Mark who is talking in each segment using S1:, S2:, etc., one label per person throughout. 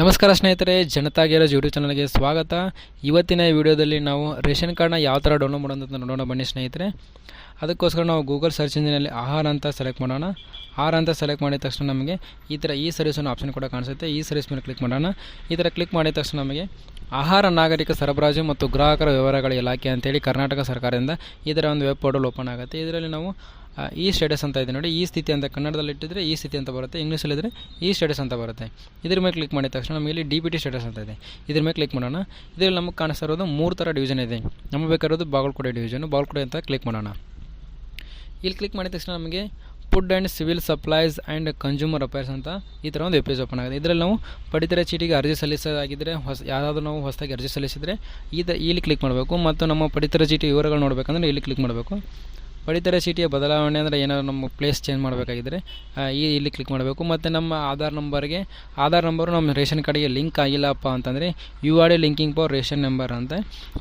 S1: ನಮಸ್ಕಾರ ಸ್ನೇಹಿತರೆ, Janata garage YouTube ಚಾನಲ್ಗೆ ಸ್ವಾಗತ. ಇವತ್ತಿನ ವಿಡಿಯೋದಲ್ಲಿ ನಾವು ರೇಷನ್ ಕಾರ್ಡ್ನ ಯಾವ ಥರ ಡೌನ್ಲೋಡ್ ಮಾಡೋದು ಅಂತ ನೋಡೋಣ ಬನ್ನಿ ಸ್ನೇಹಿತರೆ. ಅದಕ್ಕೋಸ್ಕರ ನಾವು ಗೂಗಲ್ ಸರ್ಚ್ ಇಂಜಿನಲ್ಲಿ ಆಹಾರ ಅಂತ ಸೆಲೆಕ್ಟ್ ಮಾಡೋಣ. ಆಹಾರ ಅಂತ ಸೆಲೆಕ್ಟ್ ಮಾಡಿದ ತಕ್ಷಣ ನಮಗೆ ಈ ಥರ ಈ ಸರ್ವಿಸ್ ಅನ್ನೋ ಆಪ್ಷನ್ ಕೂಡ ಕಾಣಿಸುತ್ತೆ. ಈ ಸರ್ವಿಸ್ ಮೇಲೆ ಕ್ಲಿಕ್ ಮಾಡೋಣ. ಈ ಥರ ಕ್ಲಿಕ್ ಮಾಡಿದ ತಕ್ಷಣ ನಮಗೆ ಆಹಾರ ನಾಗರಿಕ ಸರಬರಾಜು ಮತ್ತು ಗ್ರಾಹಕರ ವ್ಯವಹಾರಗಳ ಇಲಾಖೆ ಅಂತೇಳಿ ಕರ್ನಾಟಕ ಸರ್ಕಾರದಿಂದ ಈ ಥರ ಒಂದು ವೆಬ್ ಪೋರ್ಟಲ್ ಓಪನ್ ಆಗುತ್ತೆ. ಇದರಲ್ಲಿ ನಾವು ಈ ಸ್ಟೇಟಸ್ ಅಂತ ಇದೆ ನೋಡಿ. ಈ ಸ್ಥಿತಿ ಅಂತ ಕನ್ನಡದಲ್ಲಿ ಇಟ್ಟಿದ್ರೆ ಈ ಸ್ಥಿತಿ ಅಂತ ಬರುತ್ತೆ. ಇಂಗ್ಲೀಷಲ್ಲಿದ್ದರೆ ಈ ಸ್ಟೇಟಸ್ ಅಂತ ಬರುತ್ತೆ. ಇದ್ರ ಮೇಲೆ ಕ್ಲಿಕ್ ಮಾಡಿದ ತಕ್ಷಣ ನಮಗೆ ಇಲ್ಲಿ ಡಿ ಬಿ ಟಿ ಸ್ಟೇಟಸ್ ಅಂತ ಇದೆ. ಇದ್ರ ಮೇಲೆ ಕ್ಲಿಕ್ ಮಾಡೋಣ. ಇದರಲ್ಲಿ ನಮಗೆ ಕಾಣಿಸ್ತಾ ಇರೋದು ಮೂರು ಥರ ಡಿವಿಷನ್ ಇದೆ. ನಮಗೆ ಬೇಕಾಗಿರೋದು ಬಾಗಲಕೋಟೆ ಡಿವಿಷನ್ ಬಾಗಲಕೋಟೆ ಅಂತ ಕ್ಲಿಕ್ ಮಾಡೋಣ. ಇಲ್ಲಿ ಕ್ಲಿಕ್ ಮಾಡಿದ ತಕ್ಷಣ ನಮಗೆ food and civil supplies and consumer affairs ಅಂತ ಈ ಥರ ಒಂದು ವೆಬ್ ಪೇಜ್ ಓಪನ್ ಆಗಿದೆ ಇದರಲ್ಲಿ ನಾವು ಪಡಿತರ ಚೀಟಿಗೆ ಅರ್ಜಿ ಸಲ್ಲಿಸೋದಾಗಿದ್ದರೆ ಹೊಸ, ಯಾವುದಾದ್ರೂ ನಾವು ಹೊಸದಾಗಿ ಅರ್ಜಿ ಸಲ್ಲಿಸಿದರೆ ಈ ಇಲ್ಲಿ ಕ್ಲಿಕ್ ಮಾಡಬೇಕು. ಮತ್ತು ನಮ್ಮ ಪಡಿತರ ಚೀಟಿ ವಿವರಗಳು ನೋಡಬೇಕಂದ್ರೆ ಇಲ್ಲಿ ಕ್ಲಿಕ್ ಮಾಡಬೇಕು. ಪಡಿತರ ಚೀಟಿಯ ಬದಲಾವಣೆ ಅಂದರೆ ಏನಾದ್ರು ನಮ್ಮ ಪ್ಲೇಸ್ ಚೇಂಜ್ ಮಾಡಬೇಕಾಗಿದ್ದರೆ ಈ ಇಲ್ಲಿ ಕ್ಲಿಕ್ ಮಾಡಬೇಕು. ಮತ್ತು ನಮ್ಮ ಆಧಾರ್ ನಂಬರ್ಗೆ ಆಧಾರ್ ನಂಬರು ನಮ್ಮ ರೇಷನ್ ಕಾರ್ಡಿಗೆ ಲಿಂಕ್ ಆಗಿಲ್ಲಪ್ಪ ಅಂತಂದರೆ you are a linking for ration number ಅಂತ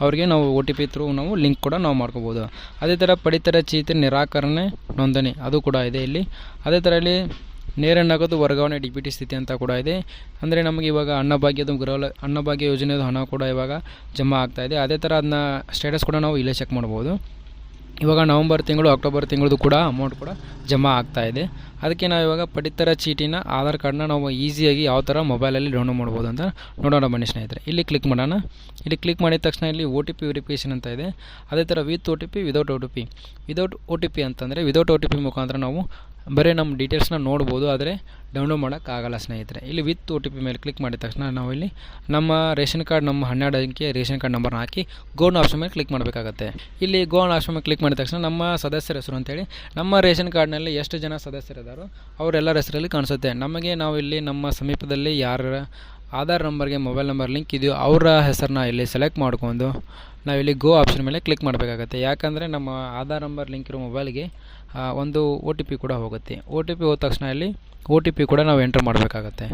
S1: ಅವ್ರಿಗೆ ನಾವು ಒ ಟಿ ಪಿ ಥ್ರೂ ನಾವು ಲಿಂಕ್ ಕೂಡ ನಾವು ಮಾಡ್ಕೋಬೋದು. ಅದೇ ಥರ ಪಡಿತರ ಚೀಟಿ ನಿರಾಕರಣೆ ನೋಂದಣಿ ಅದು ಕೂಡ ಇದೆ ಇಲ್ಲಿ. ಅದೇ ಥರ ಇಲ್ಲಿ ನೇರ ನಗದು ವರ್ಗಾವಣೆ ಡಿ ಬಿ ಟಿ ಸ್ಥಿತಿ ಅಂತ ಕೂಡ ಇದೆ. ಅಂದರೆ ನಮಗೆ ಇವಾಗ ಅನ್ನಭಾಗ್ಯದ ಗೃಹ ಅನ್ನಭಾಗ್ಯ ಯೋಜನೆಯದು ಹಣ ಕೂಡ ಇವಾಗ ಜಮಾ ಆಗ್ತಾ ಇದೆ. ಅದೇ ಥರ ಅದನ್ನ ಸ್ಟೇಟಸ್ ಕೂಡ ನಾವು ಇಲ್ಲೇ ಚೆಕ್ ಮಾಡ್ಬೋದು. ಇವಾಗ ನವಂಬರ್ ತಿಂಗಳು, ಅಕ್ಟೋಬರ್ ತಿಂಗಳದು ಕೂಡ ಅಮೌಂಟ್ ಕೂಡ ಜಮಾ ಆಗ್ತಾ ಇದೆ. ಅದಕ್ಕೆ ನಾವು ಇವಾಗ ಪಡಿತರ ಚೀಟಿನ ಆಧಾರ್ ಕಾರ್ಡ್ನ ನಾವು ಈಸಿಯಾಗಿ ಯಾವ ಥರ ಮೊಬೈಲಲ್ಲಿ ಡೌನ್ಲೋಡ್ ಮಾಡ್ಬೋದು ಅಂತ ನೋಡೋಣ ಬನ್ನಿ ಸ್ನೇಹಿತರೆ. ಇಲ್ಲಿ ಕ್ಲಿಕ್ ಮಾಡೋಣ. ಇಲ್ಲಿ ಕ್ಲಿಕ್ ಮಾಡಿದ ತಕ್ಷಣ ಇಲ್ಲಿ ಒ ಟಿ ಪಿ ವೆರಿಫಿಕೇಷನ್ ಅಂತ ಇದೆ. ಅದೇ ಥರ with O T P without O T P without O T P ಅಂತಂದರೆ ವಿದೌಟ್ ಒ ಟಿ ಪಿ ಮುಖಾಂತರ ನಾವು ಬರೀ ನಮ್ಮ ಡೀಟೇಲ್ಸ್ನ ನೋಡ್ಬೋದು, ಆದರೆ ಡೌನ್ಲೋಡ್ ಮಾಡೋಕ್ಕಾಗಲ್ಲ ಸ್ನೇಹಿತರೆ. ಇಲ್ಲಿ ವಿತ್ ಒ ಟಿ ಪಿ ಮೇಲೆ ಕ್ಲಿಕ್ ಮಾಡಿದ ತಕ್ಷಣ ನಾವು ಇಲ್ಲಿ ನಮ್ಮ ರೇಷನ್ ಕಾರ್ಡ್, ನಮ್ಮ ಹನ್ನೆರಡು ಅಂಕೆ ರೇಷನ್ ಕಾರ್ಡ್ ನಂಬರ್ನ ಹಾಕಿ ಗೋನ್ ಆಪ್ಷನ್ ಮೇಲೆ ಕ್ಲಿಕ್ ಮಾಡಬೇಕಾಗತ್ತೆ. ಇಲ್ಲಿ ಗೋನ್ ಆಪ್ಷನ್ ಮೇಲೆ ಕ್ಲಿಕ್ ಮಾಡಿದ ತಕ್ಷಣ ನಮ್ಮ ಸದಸ್ಯರ ಹೆಸರು ಅಂತೇಳಿ, ನಮ್ಮ ರೇಷನ್ ಕಾರ್ಡ್ನಲ್ಲಿ ಎಷ್ಟು ಜನ ಸದಸ್ಯರಿದ್ದಾರೋ ಅವರೆಲ್ಲರ ಹೆಸರಲ್ಲಿ ಕಾಣಿಸುತ್ತೆ. ನಮಗೆ ನಾವು ಇಲ್ಲಿ ನಮ್ಮ ಸಮೀಪದಲ್ಲಿ ಯಾರ ಆಧಾರ್ ನಂಬರ್ಗೆ ಮೊಬೈಲ್ ನಂಬರ್ ಲಿಂಕ್ ಇದೆಯೋ ಅವರ ಹೆಸರನ್ನ ಇಲ್ಲಿ ಸೆಲೆಕ್ಟ್ ಮಾಡ್ಕೊಂಡು ನಾವಿಲ್ಲಿ ಗೋ ಆಪ್ಷನ್ ಮೇಲೆ ಕ್ಲಿಕ್ ಮಾಡಬೇಕಾಗತ್ತೆ. ಯಾಕಂದರೆ ನಮ್ಮ ಆಧಾರ್ ನಂಬರ್ ಲಿಂಕ್ ಇರೋ ಮೊಬೈಲ್ಗೆ ಒಂದು ಒ ಟಿ ಪಿ ಕೂಡ ಹೋಗುತ್ತೆ. ಒ ಟಿ ಪಿ ಹೋದ ತಕ್ಷಣ ಇಲ್ಲಿ ಒ ಟಿ ಪಿ ಕೂಡ ನಾವು ಎಂಟ್ರ್ ಮಾಡಬೇಕಾಗತ್ತೆ.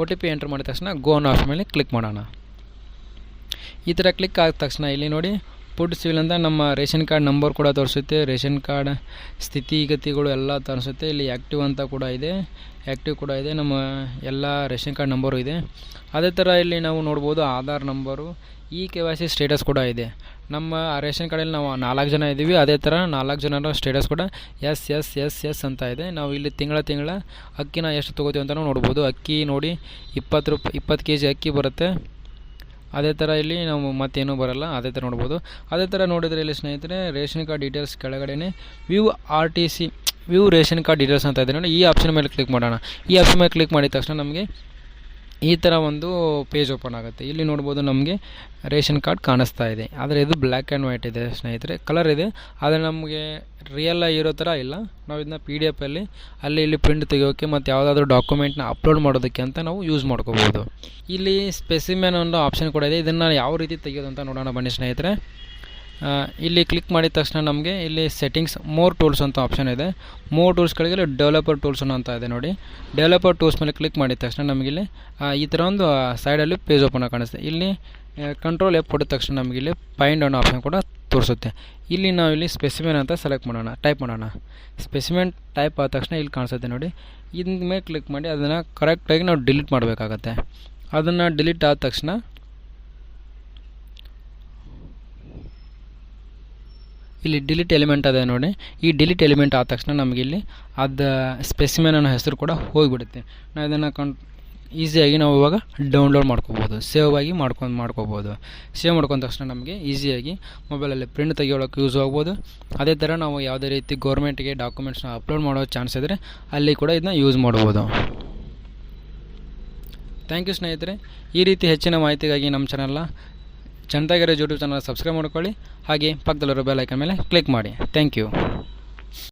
S1: ಒ ಟಿ ಪಿ ಎಂಟ್ರ್ ಮಾಡಿದ ತಕ್ಷಣ ಗೋ ಅನ್ನೋ ಆಪ್ಷನ್ ಮೇಲೆ ಕ್ಲಿಕ್ ಮಾಡೋಣ. ಈ ಥರ ಕ್ಲಿಕ್ ಆದ ತಕ್ಷಣ ಇಲ್ಲಿ ನೋಡಿ ಫುಡ್ ಸಿವಿಲ್ ಅಂತ ನಮ್ಮ ರೇಷನ್ ಕಾರ್ಡ್ ನಂಬರ್ ಕೂಡ ತೋರಿಸುತ್ತೆ. ರೇಷನ್ ಕಾರ್ಡ್ ಸ್ಥಿತಿಗತಿಗಳು ಎಲ್ಲ ತೋರಿಸುತ್ತೆ. ಇಲ್ಲಿ ಆ್ಯಕ್ಟಿವ್ ಅಂತ ಕೂಡ ಇದೆ. ಆ್ಯಕ್ಟಿವ್ ಕೂಡ ಇದೆ. ನಮ್ಮ ಎಲ್ಲ ರೇಷನ್ ಕಾರ್ಡ್ ನಂಬರು ಇದೆ. ಅದೇ ಥರ ಇಲ್ಲಿ ನಾವು ನೋಡ್ಬೋದು Aadhaar number E K Y C status ಕೂಡ ಇದೆ. ನಮ್ಮ ರೇಷನ್ ಕಾರ್ಡಲ್ಲಿ ನಾವು ನಾಲ್ಕು ಜನ ಇದ್ದೀವಿ. ಅದೇ ಥರ ನಾಲ್ಕು ಜನರ ಸ್ಟೇಟಸ್ ಕೂಡ ಎಸ್ ಎಸ್ ಎಸ್ ಎಸ್ ಅಂತ ಇದೆ. ನಾವು ಇಲ್ಲಿ ತಿಂಗಳ ತಿಂಗಳ ಅಕ್ಕಿನ ಎಷ್ಟು ತೊಗೋತೀವಿ ಅಂತ ನೋಡ್ಬೋದು. ಅಕ್ಕಿ ನೋಡಿ ಇಪ್ಪತ್ತು ರೂಪಾಯಿ ಇಪ್ಪತ್ತು ಕೆ ಜಿ ಅಕ್ಕಿ ಬರುತ್ತೆ. ಅದೇ ಥರ ಇಲ್ಲಿ ನಾವು ಮತ್ತೇನೂ ಬರಲ್ಲ, ಅದೇ ಥರ ನೋಡ್ಬೋದು. ಅದೇ ಥರ ನೋಡಿದರೆ ಇಲ್ಲಿ ಸ್ನೇಹಿತರೆ, ರೇಷನ್ ಕಾರ್ಡ್ ಡೀಟೇಲ್ಸ್ ಕೆಳಗಡೆ view R T C view ration card details ಅಂತ ಇದೆ ನೋಡಿ, ಈ ಆಪ್ಷನ್ ಮೇಲೆ ಕ್ಲಿಕ್ ಮಾಡೋಣ. ಈ ಆಪ್ಷನ್ ಮೇಲೆ ಕ್ಲಿಕ್ ಮಾಡಿದ ತಕ್ಷಣ ನಮಗೆ ಈ ಥರ ಒಂದು ಪೇಜ್ ಓಪನ್ ಆಗುತ್ತೆ. ಇಲ್ಲಿ ನೋಡ್ಬೋದು ನಮಗೆ ರೇಷನ್ ಕಾರ್ಡ್ ಕಾಣಿಸ್ತಾ ಇದೆ. ಆದರೆ ಇದು ಬ್ಲ್ಯಾಕ್ ಆ್ಯಂಡ್ ವೈಟ್ ಇದೆ ಸ್ನೇಹಿತರೆ. ಕಲರ್ ಇದೆ. ಆದರೆ ನಮಗೆ ರಿಯಲ್ ಇರೋ ಥರ ಇಲ್ಲ. ನಾವು ಇದನ್ನ ಪಿ ಡಿ ಎಫಲ್ಲಿ ಅಲ್ಲಿ ಇಲ್ಲಿ ಪ್ರಿಂಟ್ ತೆಗಿಯೋಕ್ಕೆ ಮತ್ತು ಯಾವುದಾದ್ರೂ ಡಾಕ್ಯುಮೆಂಟ್ನ ಅಪ್ಲೋಡ್ ಮಾಡೋದಕ್ಕೆ ಅಂತ ನಾವು ಯೂಸ್ ಮಾಡ್ಕೋಬೋದು. ಇಲ್ಲಿ ಸ್ಪೆಸಿಮೆನ್ ಒಂದು ಆಪ್ಷನ್ ಕೂಡ ಇದೆ. ಇದನ್ನು ಯಾವ ರೀತಿ ತೆಗೆಯೋದು ಅಂತ ನೋಡೋಣ ಬನ್ನಿ ಸ್ನೇಹಿತರೆ. ಇಲ್ಲಿ ಕ್ಲಿಕ್ ಮಾಡಿದ ತಕ್ಷಣ ನಮಗೆ ಇಲ್ಲಿ ಸೆಟ್ಟಿಂಗ್ಸ್ ಮೋರ್ ಟೂಲ್ಸ್ ಅಂತ ಆಪ್ಷನ್ ಇದೆ. ಮೋರ್ ಟೂಲ್ಸ್ಗಳಿಗೆ ಡೆವಲಪರ್ ಟೂಲ್ಸ್ ಅಂತ ಇದೆ ನೋಡಿ. ಡೆವಲಪರ್ ಟೂಲ್ಸ್ ಮೇಲೆ ಕ್ಲಿಕ್ ಮಾಡಿದ ತಕ್ಷಣ ನಮಗೆ ಇಲ್ಲಿ ಈ ಥರ ಒಂದು ಸೈಡಲ್ಲಿ ಪೇಜ್ ಓಪನ್ ಆಗಿ ಕಾಣಿಸುತ್ತೆ. ಇಲ್ಲಿ ಕಂಟ್ರೋಲ್ ಎಪ್ ಹೊಡೆದ ತಕ್ಷಣ ನಮಗೆ ಇಲ್ಲಿ ಫೈಂಡ್ ಅನ್ನೋ ಆಪ್ಷನ್ ಕೂಡ ತೋರಿಸುತ್ತೆ. ಇಲ್ಲಿ ನಾವು ಇಲ್ಲಿ ಸ್ಪೆಸಿಮೆನ್ ಅಂತ ಸೆಲೆಕ್ಟ್ ಮಾಡೋಣ ಟೈಪ್ ಮಾಡೋಣ. ಸ್ಪೆಸಿಮೆನ್ ಟೈಪ್ ಆದ ತಕ್ಷಣ ಇಲ್ಲಿ ಕಾಣಿಸುತ್ತೆ ನೋಡಿ. ಇದ್ರ ಮೇಲೆ ಕ್ಲಿಕ್ ಮಾಡಿ ಅದನ್ನು ಕರೆಕ್ಟಾಗಿ ನಾವು ಡಿಲೀಟ್ ಮಾಡಬೇಕಾಗತ್ತೆ. ಅದನ್ನು ಡಿಲೀಟ್ ಆದ ತಕ್ಷಣ ಇಲ್ಲಿ ಡಿಲೀಟ್ ಎಲಿಮೆಂಟ್ ಅದೇ ನೋಡಿ. ಈ ಡಿಲೀಟ್ ಎಲಿಮೆಂಟ್ ಆದ ತಕ್ಷಣ ನಮಗೆ ಇಲ್ಲಿ ಅದು ಸ್ಪೆಸಿಮೆನ್ ಅನ್ನೋ ಹೆಸರು ಕೂಡ ಹೋಗಿಬಿಡುತ್ತೆ. ನಾವು ಇದನ್ನು ಕನ್ ಈಸಿಯಾಗಿ ನಾವು ಇವಾಗ ಡೌನ್ಲೋಡ್ ಮಾಡ್ಕೋಬೋದು. ಸೇವ್ ಆಗಿ ಮಾಡ್ಕೊಂಡು, ಮಾಡ್ಕೋಬೋದು. ಸೇವ್ ಮಾಡ್ಕೊಂಡ ತಕ್ಷಣ ನಮಗೆ ಈಸಿಯಾಗಿ ಮೊಬೈಲಲ್ಲಿ ಪ್ರಿಂಟ್ ತೆಗಿಯೋಳಕ್ಕೆ ಯೂಸ್ ಆಗ್ಬೋದು. ಅದೇ ಥರ ನಾವು ಯಾವುದೇ ರೀತಿ ಗೌರ್ಮೆಂಟ್ಗೆ ಡಾಕ್ಯುಮೆಂಟ್ಸ್ನ ಅಪ್ಲೋಡ್ ಮಾಡೋ ಚಾನ್ಸ್ ಇದ್ದರೆ ಅಲ್ಲಿ ಕೂಡ ಇದನ್ನ ಯೂಸ್ ಮಾಡ್ಬೋದು. ಥ್ಯಾಂಕ್ ಯು ಸ್ನೇಹಿತರೆ. ಈ ರೀತಿ ಹೆಚ್ಚಿನ ಮಾಹಿತಿಗಾಗಿ ನಮ್ಮ ಚಾನಲ್ನ Janata garage YouTube channel subscribe ಮಾಡ್ಕೊಳ್ಳಿ. ಹಾಗೆ ಪಕ್ಕದಲ್ಲಿರೋ ಬೆಲ್ ಐಕನ್ ಮೇಲೆ ಕ್ಲಿಕ್ ಮಾಡಿ. Thank you